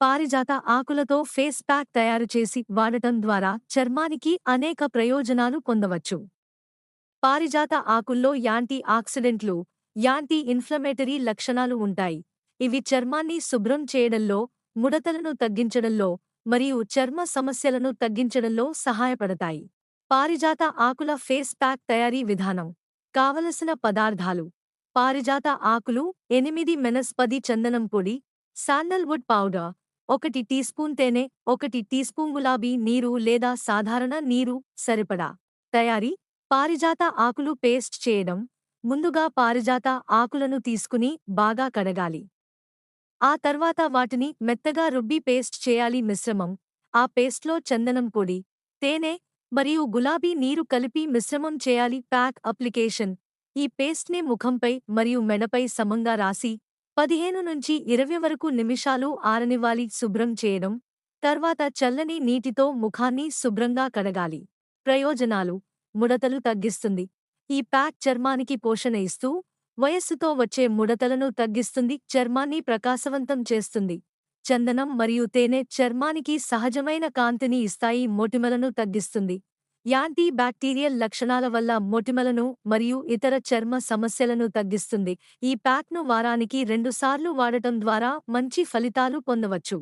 పారిజాత ఆకులతో face pack తయారు చేసి వాడటం ద్వారా చర్మానికి అనేక ప్రయోజనాలు పొందవచ్చు. పారిజాత ఆకుల్లో యాంటీ ఆక్సిడెంట్లు యాంటీ ఇన్ఫ్లమేటరీ లక్షణాలు ఉంటాయి. ఇవి చర్మాన్ని శుభ్రం చేయడంలో ముడతలను తగ్గించడంలో మరియు చర్మ సమస్యలను తగ్గించడంలో సహాయపడతాయి. పారిజాత ఆకుల ఫేస్ ప్యాక్ తయారీ విధానం. కావలసిన పదార్థాలు. పారిజాత ఆకులు ఎనిమిది మెనస్పది చందనం పొడి శాండల్వుడ్ పౌడర్ ఒకటి టీ స్పూన్ తేనె ఒకటి టీ స్పూన్ గులాబీ నీరు లేదా సాధారణ నీరు సరిపడా. తయారీ పారిజాత ఆకులు పేస్ట్ చేయడం ముందుగా పారిజాత ఆకులను తీసుకుని బాగా కడగాలి. ఆ తర్వాత వాటిని మెత్తగా రుబ్బి పేస్ట్ చేయాలి మిశ్రమం. ఆ పేస్ట్లో చందనం పొడి తేనె మరియు గులాబీ నీరు కలిపి మిశ్రమం చేయాలి ప్యాక్ అప్లికేషన్. ఈ పేస్ట్ని ముఖంపై మరియు మెడపై సమంగా రాసి పదిహేను నుంచి ఇరవై వరకు నిమిషాలు ఆరనివ్వాలి శుభ్రం చేయడం తర్వాత చల్లని నీటితో ముఖాన్ని శుభ్రంగా కడగాలి. ప్రయోజనాలు ముడతలు తగ్గిస్తుంది. ఈ ప్యాక్ చర్మానికి పోషణ ఇస్తూ వయస్సుతో వచ్చే ముడతలను తగ్గిస్తుంది చర్మాన్ని ప్రకాశవంతం చేస్తుంది. చందనం మరియు తేనె చర్మానికి సహజమైన కాంతిని ఇస్తాయి మొటిమలను తగ్గిస్తుంది. యాంటీ బ్యాక్టీరియల్ లక్షణాల వల్ల మొటిమలను మరియు ఇతర చర్మ సమస్యలను తగ్గిస్తుంది. ఈ ప్యాక్ను వారానికి రెండుసార్లు వాడటం ద్వారా మంచి ఫలితాలు పొందవచ్చు.